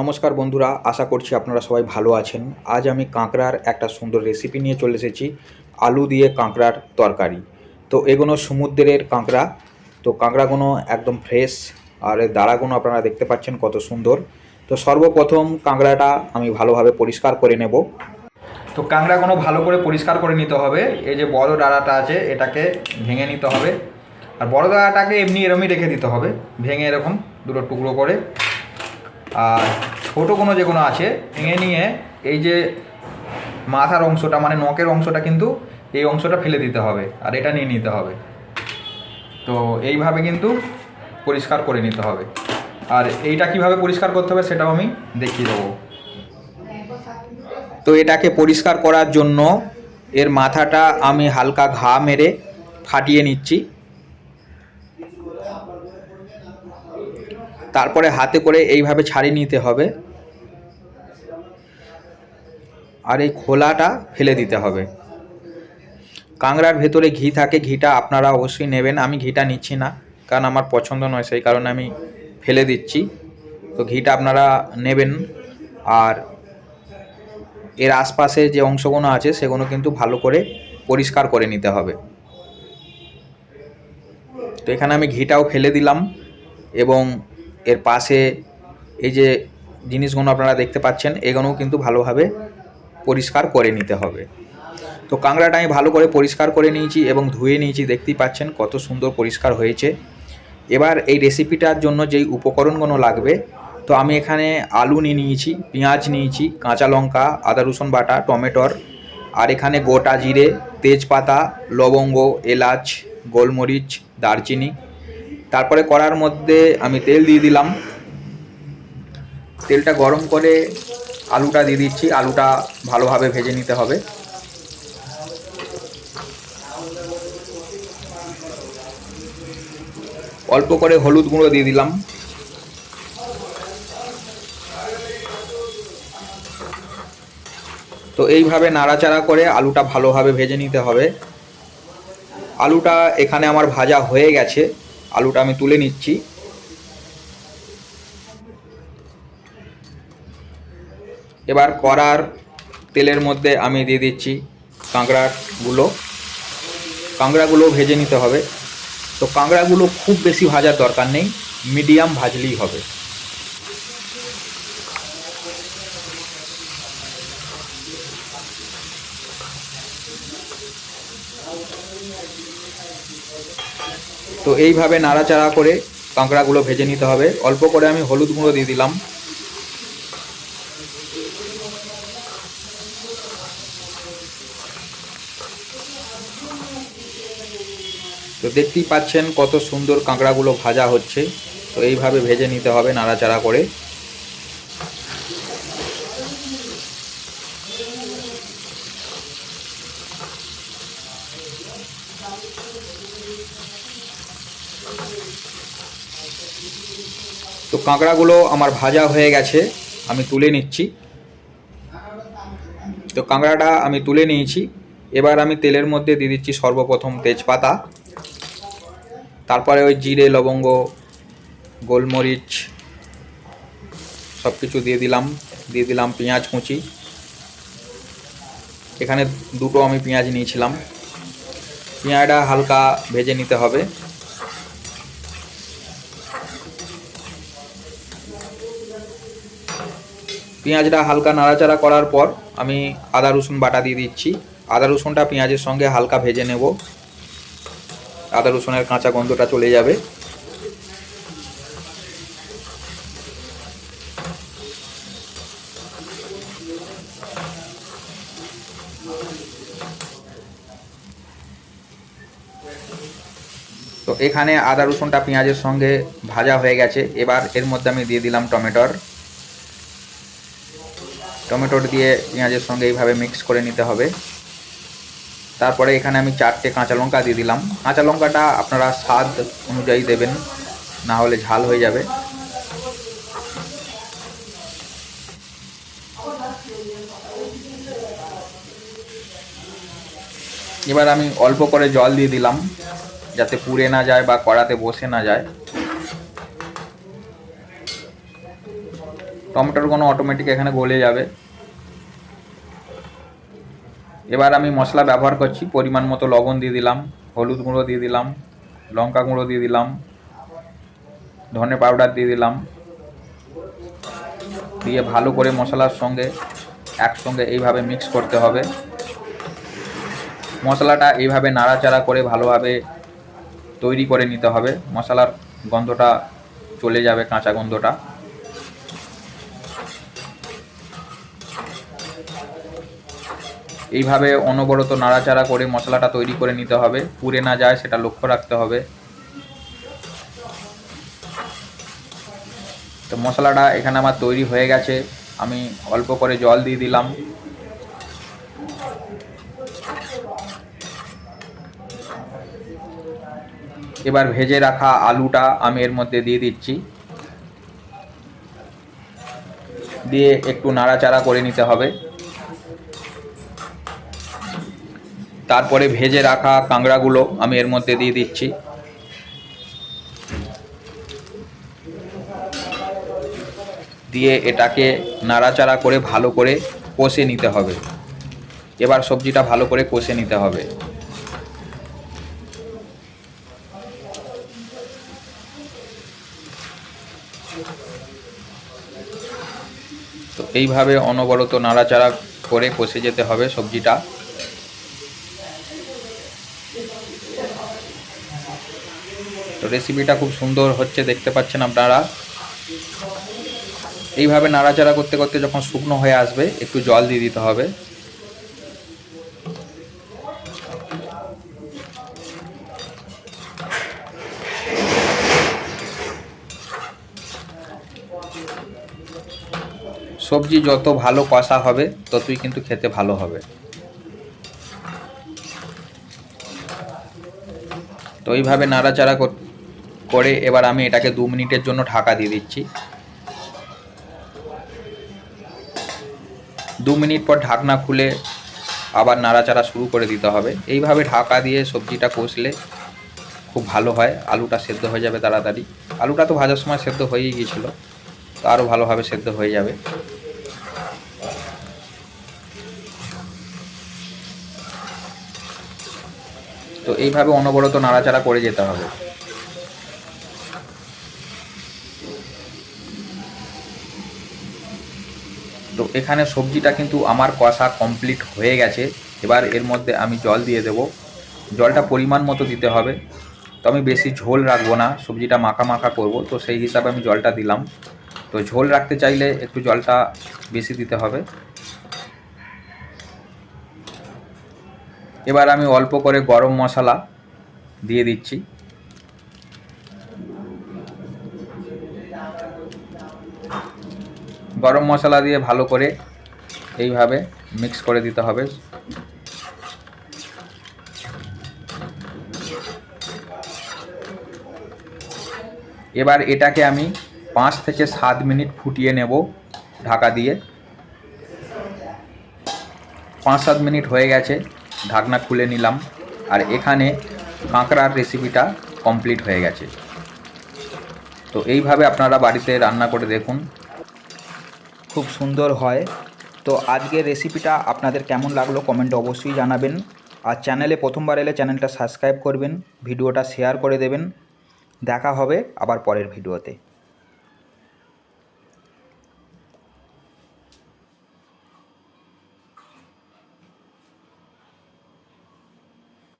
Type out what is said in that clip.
নমস্কার বন্ধুরা, আশা করছি আপনারা সবাই ভালো আছেন। আজ আমি কাঁকড়ার একটা সুন্দর রেসিপি নিয়ে চলে এসেছি, আলু দিয়ে কাঁকড়ার তরকারি। তো এগুলো সমুদ্রের কাঁকড়া, তো কাঁকড়াগুলো একদম ফ্রেশ আর এর দাঁড়াগুলো আপনারা দেখতে পাচ্ছেন কত সুন্দর। তো সর্বপ্রথম কাঁকড়াটা আমি ভালোভাবে পরিষ্কার করে নেব। তো কাঁকড়াগুলো ভালো করে পরিষ্কার করে নিতে হবে। এই যে বড় ডাঁড়াটা আছে, এটাকে ভেঙে নিতে হবে। আর বড় ডাঁড়াটাকে এমনি এরমই রেখে দিতে হবে, ভেঙে এরকম দুটো টুকরো করে। আর ছোটো কোনো যে কোনো আছে, ভেঙে নিয়ে এই যে মাথার অংশটা মানে নখের অংশটা কিন্তু এই অংশটা ফেলে দিতে হবে আর এটা নিয়ে নিতে হবে। তো এইভাবে কিন্তু পরিষ্কার করে নিতে হবে। আর এইটা কীভাবে পরিষ্কার করতে হবে সেটাও আমি দেখিয়ে দেবো। তো এটাকে পরিষ্কার করার জন্য এর মাথাটা আমি হালকা ঘা মেরে ফাটিয়ে নিচ্ছি। তারপরে হাতে করে এইভাবে ছাড়িয়ে নিতে হবে। আর এই খোলাটা ফেলে দিতে হবে। কাংড়ার ভেতরে ঘি থাকে, ঘিটা আপনারা অবশ্যই নেবেন। আমি ঘিটা নিচ্ছি না, কারণ আমার পছন্দ নয়, সেই কারণে আমি ফেলে দিচ্ছি। তো ঘিটা আপনারা নেবেন, আর এর আশপাশে যে অংশগুলো আছে, সেগুলো কিন্তু ভালো করে পরিষ্কার করে নিতে হবে। তো এখানে আমি ঘিটাও ফেলে দিলাম, এবং এর পাশে এই যে জিনিসগুলো আপনারা দেখতে পাচ্ছেন, এগুলোও কিন্তু ভালোভাবে পরিষ্কার করে নিতে হবে। তো কাঁকড়াটা আমি ভালো করে পরিষ্কার করে নিয়েছি এবং ধুয়ে নিয়েছি, দেখতেই পাচ্ছেন কত সুন্দর পরিষ্কার হয়েছে। এবার এই রেসিপিটার জন্য যেই উপকরণগুলো লাগবে, তো আমি এখানে আলু নিয়ে নিয়েছি, পেঁয়াজ নিয়েছি, কাঁচা লঙ্কা, আদা রসুন বাটা, টমেটোর, আর এখানে গোটা জিরে, তেজপাতা, লবঙ্গ, এলাচ, গোলমরিচ, দারচিনি তারপরে কড়ার মধ্যে আমি তেল দিয়ে দিলাম। তেলটা গরম করে আলুটা দিয়ে দিচ্ছি। আলুটা ভালোভাবে ভেজে নিতে হবে। অল্প করে হলুদ গুঁড়ো দিয়ে দিলাম। তো এইভাবে নাড়াচাড়া করে আলুটা ভালোভাবে ভেজে নিতে হবে। আলুটা এখানে আমার ভাজা হয়ে গেছে। আলুটা আমি তুলে নিচ্ছি। এবার কড়ার তেলের মধ্যে আমি দিয়ে দিচ্ছি কাঁকড়াগুলো কাঁকড়াগুলো ভেজে নিতে হবে। তো কাঁকড়াগুলো খুব বেশি ভাজার দরকার নেই, মিডিয়াম ভাজলেই হবে। তো এইভাবে নাড়াচাড়া করে কাঁকড়াগুলো ভেজে নিতে হবে। অল্প করে আমি হলুদ গুঁড়ো দিয়ে দিলাম। তো দেখতেই পাচ্ছেন কত সুন্দর কাঁকড়াগুলো ভাজা হচ্ছে। তো এইভাবে ভেজে নিতে হবে নাড়াচাড়া করে। তো কাঁকড়াগুলো আমার ভাজা হয়ে গেছে, আমি তুলে নিচ্ছি। তো কাঁকড়াটা আমি তুলে নিয়েছি। এবার আমি তেলের মধ্যে দিয়ে দিচ্ছি সর্বপ্রথম তেজপাতা, তারপরে ওই জিরে, লবঙ্গ, গোলমরিচ সব কিছু দিয়ে দিলাম দিয়ে দিলাম পেঁয়াজ কুচি। এখানে দুটো আমি পেঁয়াজ নিয়েছিলাম। পেঁয়াজটা হালকা ভেজে নিতে হবে। পেঁয়াজটা হালকা নাড়াচাড়া করার পর আমি আদা, রসুন বাটা দিয়ে দিচ্ছি। আদা, রসুনটা পেঁয়াজের সঙ্গে হালকা ভেজে নেব। আদা, রসুনের কাঁচা গন্ধটা চলে যাবে। তো এখানে আদা, রসুনটা, পেঁয়াজের সঙ্গে ভাজা হয়ে গেছে। এবার এর মধ্যে আমি দিয়ে দিলাম টমেটোর। টমেটোর দিয়ে পেঁয়াজের সঙ্গে এইভাবে মিক্স করে নিতে হবে। তারপরে এখানে আমি চারটে কাঁচা লঙ্কা দিয়ে দিলাম। কাঁচা লঙ্কাটা আপনারা স্বাদ অনুযায়ী দেবেন, না হলে ঝাল হয়ে যাবে। এবার আমি অল্প করে জল দিয়ে দিলাম। যাতে পুড়ে না যায় বা কড়াতে বসে না যায়। টমেটোর কোনো অটোমেটিক এখানে গলে যাবে। এবার আমি মশলা ব্যবহার করছি, পরিমাণ মতো লবণ দিয়ে দিলাম, হলুদ গুঁড়ো দিয়ে দিলাম, লঙ্কা গুঁড়ো দিয়ে দিলাম, ধনে পাউডার দিয়ে দিলাম। দিয়ে ভালো করে মশলার সঙ্গে একসঙ্গে এইভাবে মিক্স করতে হবে। মশলাটা এইভাবে নাড়াচাড়া করে ভালোভাবে তৈরি করে নিতে হবে। মশলার গন্ধটা চলে যাবে, কাঁচা গন্ধটা। এইভাবে অনবরত নাড়াচাড়া করে মশলাটা তৈরি করে নিতে হবে। পুড়ে না যায় সেটা লক্ষ্য রাখতে হবে। তো মশলাটা এখানে আমার তৈরি হয়ে গেছে। আমি অল্প করে জল দিয়ে দিলাম। এবার ভেজে রাখা আলুটা আমি এর মধ্যে দিয়ে দিচ্ছি। দিয়ে একটু নাড়াচাড়া করে নিতে হবে। তারপরে ভেজে রাখা কাঁকড়াগুলো আমি এর মধ্যে দিয়ে দিচ্ছি। দিয়ে এটাকে নাড়াচাড়া করে ভালো করে কষে নিতে হবে। এবার সবজিটা ভালো করে কষে নিতে হবে। এইভাবে অনবরত নাড়াচাড়া করে কষে যেতে হবে সবজিটা। তো রেসিপিটা খুব সুন্দর হচ্ছে, দেখতে পাচ্ছেন আপনারা। এইভাবে নাড়াচাড়া করতে করতে যখন শুকনো হয়ে আসবে, একটু জল দিয়ে দিতে হবে। সবজি যত ভালো কষা হবে, ততই কিন্তু খেতে ভালো হবে। তো এইভাবে নাড়াচাড়া কর- এবার আমি এটাকে দু মিনিটের জন্য ঢাকা দিয়ে দিচ্ছি। দু মিনিট পর ঢাকনা খুলে আবার নাড়াচাড়া শুরু করে দিতে হবে। এইভাবে ঢাকা দিয়ে সবজিটা কষলে খুব ভালো হয়, আলুটা সেদ্ধ হয়ে যাবে তাড়াতাড়ি। আলুটা তো ভাজার সময় সেদ্ধ হয়েই গিয়েছিল, তো আরও ভালোভাবে সেদ্ধ হয়ে যাবে। তো এইভাবে অনবরত নাড়াচাড়া করে যেতে হবে। তো এখানে সবজিটা কিন্তু আমার কষা কমপ্লিট হয়ে গেছে। এবার এর মধ্যে আমি জল দিয়ে দেব। জলটা পরিমাণ মতো দিতে হবে। তো আমি বেশি ঝোল রাখব না, সবজিটা মাখা মাখা করব। তো সেই হিসাবে আমি জলটা দিলাম। তো ঝোল রাখতে চাইলে একটু জলটা বেশি দিতে হবে। এবার আমি অল্প করে গরম মশলা দিয়ে দিচ্ছি। গরম মশলা দিয়ে ভালো করে এইভাবে মিক্স করে দিতে হবে। এবার এটাকে আমি পাঁচ থেকে সাত মিনিট ফুটিয়ে নেব ঢাকা দিয়ে। পাঁচ সাত মিনিট হয়ে গেছে। ঢাকনা খুলে নিলাম আর এখানে কাঁকড়ার রেসিপিটা কমপ্লিট হয়ে গেছে। তো এইভাবে আপনারা বাড়িতে রান্না করে দেখুন। খুব সুন্দর হয়। তো আজকের রেসিপিটা আপনাদের কেমন লাগল কমেন্টে অবশ্যই জানাবেন। আর চ্যানেলে প্রথমবার এলে চ্যানেলটা সাবস্ক্রাইব করবেন, ভিডিওটা শেয়ার করে দেবেন। দেখা হবে আবার পরের ভিডিওতে।